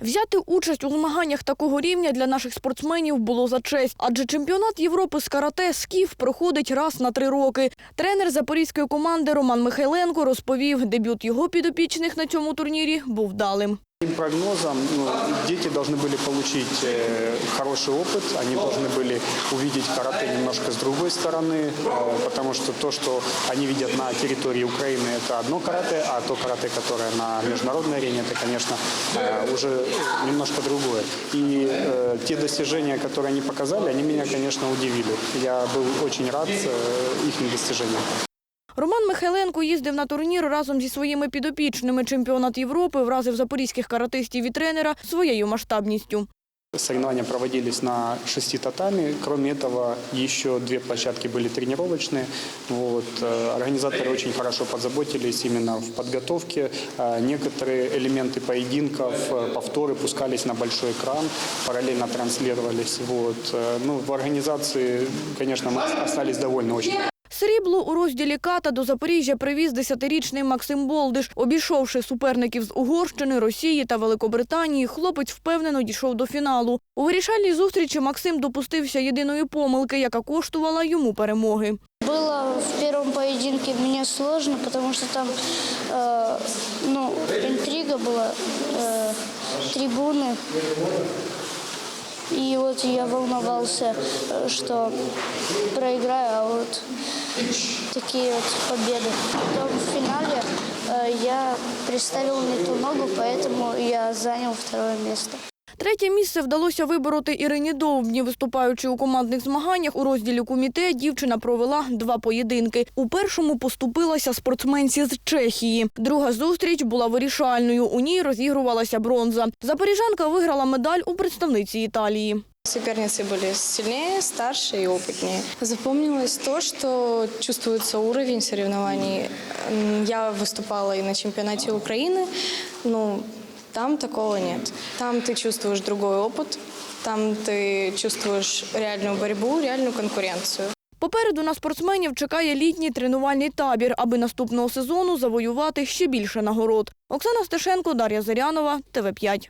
Взяти участь у змаганнях такого рівня для наших спортсменів було за честь, адже чемпіонат Європи з карате «Скіф» проходить раз на три роки. Тренер запорізької команди Роман Михайленко розповів, дебют його підопічних на цьому турнірі був вдалим. Моим прогнозом ну, дети должны были получить э, хороший опыт, они должны были увидеть карате немножко с другой стороны, э, потому что то, что они видят на территории Украины, это одно карате, а то карате, которое на международной арене, это, конечно, э, уже немножко другое. И э, те достижения, которые они показали, они меня, конечно, удивили. Я был очень рад э, их достижениям. Роман Михайленко їздив на турнір разом зі своїми підопічними. Чемпіонат Європи вразив запорізьких каратистів і тренера своєю масштабністю. Соревнования проводились на шести татами. Кроме этого, еще две площадки были тренировочные. Вот. э, Организаторы очень хорошо подзаботились именно в подготовке. Э, Некоторые элементы поединков, э, повторы пускались на большой экран, параллельно транслировались. Вот. Э, Ну, в организации, конечно, мы остались довольны очень. Срібло у розділі ката до Запоріжжя привіз десятирічний Максим Болдиш. Обійшовши суперників з Угорщини, Росії та Великобританії, хлопець впевнено дійшов до фіналу. У вирішальній зустрічі Максим допустився єдиної помилки, яка коштувала йому перемоги. Было в первом поединке мне сложно, потому что там э, ну, интрига была, э, трибуны. И вот я волновался, э, что проиграю, а вот такие вот победы. Потом в финале э, я приставил не ту ногу, поэтому я занял второе место. Третє місце вдалося вибороти Ірині Довбні. Виступаючи у командних змаганнях у розділі куміте, дівчина провела два поєдинки. У першому поступилася спортсменці з Чехії. Друга зустріч була вирішальною. У ній розігрувалася бронза. Запоріжанка виграла медаль у представниці Італії. Соперницы были сильнее, старше и опытнее. Запомнилось то, что чувствуется уровень соревнований. М, Я выступала и на чемпионате Украины, ну, там такого нет. Там ты чувствуешь другой опыт, там ты чувствуешь реальную борьбу, реальную конкуренцию. Попереду на спортсменів чекає літній тренувальний табір, аби наступного сезону завоювати ще більше нагород. Оксана Стешенко, Дар'я Зарянова, ТВ5.